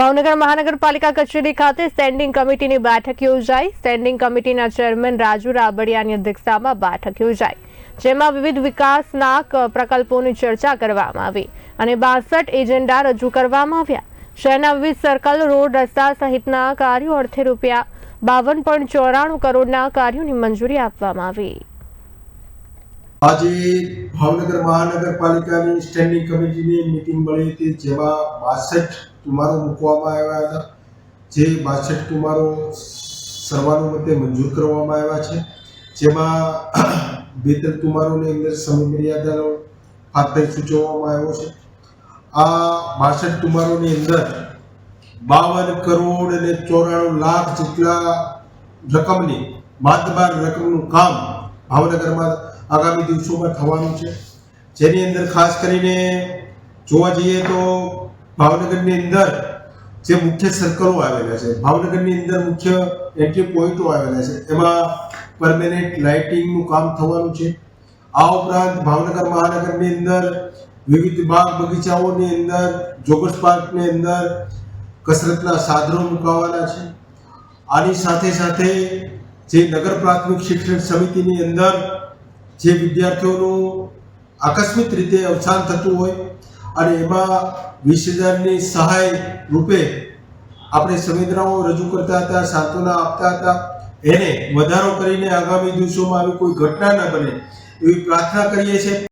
ભાવનગર મહાનગરપાલિકા કચેરી ખાતે સ્ટેન્ડિંગ કમિટીની બેઠક યોજાઈ. સ્ટેન્ડિંગ કમિટીના ચેરમેન રાજુ રાબડિયાની અધ્યક્ષતામાં બેઠક યોજાઈ, જેમાં વિવિધ વિકાસના પ્રકલ્પોની ચર્ચા કરવામાં આવી અને બાસઠ એજન્ડા રજૂ કરવામાં આવ્યા. શહેરના વિવિધ સર્કલ રોડ, રસ્તા સહિતના કાર્યો અર્થે રૂપિયા બાવન પોઈન્ટ ચોરાણું કરોડના કાર્યોની મંજૂરી આપવામાં આવી. આજે ભાવનગર મહાનગરપાલિકાની સ્ટેન્ડિંગ કમિટીની મિટિંગ મળી હતી, જેમાં બાસઠ તુમારો મૂકવામાં આવ્યા હતા. જે બાસઠ તુમારો સર્વાનુમતે મંજૂર કરવામાં આવ્યા છે. જેમાં બે ત્રણ તુમારોની અંદર સમય મર્યાદાનો હાથે સૂચવવામાં આવ્યો છે. આ બાસઠ તુમારોની અંદર બાવન કરોડ અને ચોરાણું લાખ જેટલા રકમની બાદબાર રકમનું કામ ભાવનગરમાં આગામી દિવસોમાં થવાનું છે. જેની અંદર ખાસ કરીને જોવા જઈએ તો ભાવનગરની અંદર જે મુખ્ય સર્કલો આવેલા છે, ભાવનગરની અંદર મુખ્ય એન્ટ્રી પોઈન્ટો આવેલા છે, એમાં પરમેનન્ટ લાઇટિંગનું કામ થવાનું છે. આ ઉપરાંત ભાવનગર મહાનગરની અંદર વિવિધ બાગ બગીચાઓની અંદર જોગર્સ પાર્કની અંદર કસરતના સાધનો મુકાવાના છે. આની સાથે સાથે જે નગર પ્રાથમિક શિક્ષણ સમિતિની અંદર જે વિદ્યાર્થીઓનું આકસ્મિક રીતે અવસાન થતું હોય અને એમાં વીસ હજારની સહાય રૂપે આપણે સંવેદનાઓ રજૂ કરતા હતા, સાંત્વના આપતા હતા. એને વધારો કરીને આગામી દિવસોમાં આવી કોઈ ઘટના ન બને એવી પ્રાર્થના કરીએ છીએ.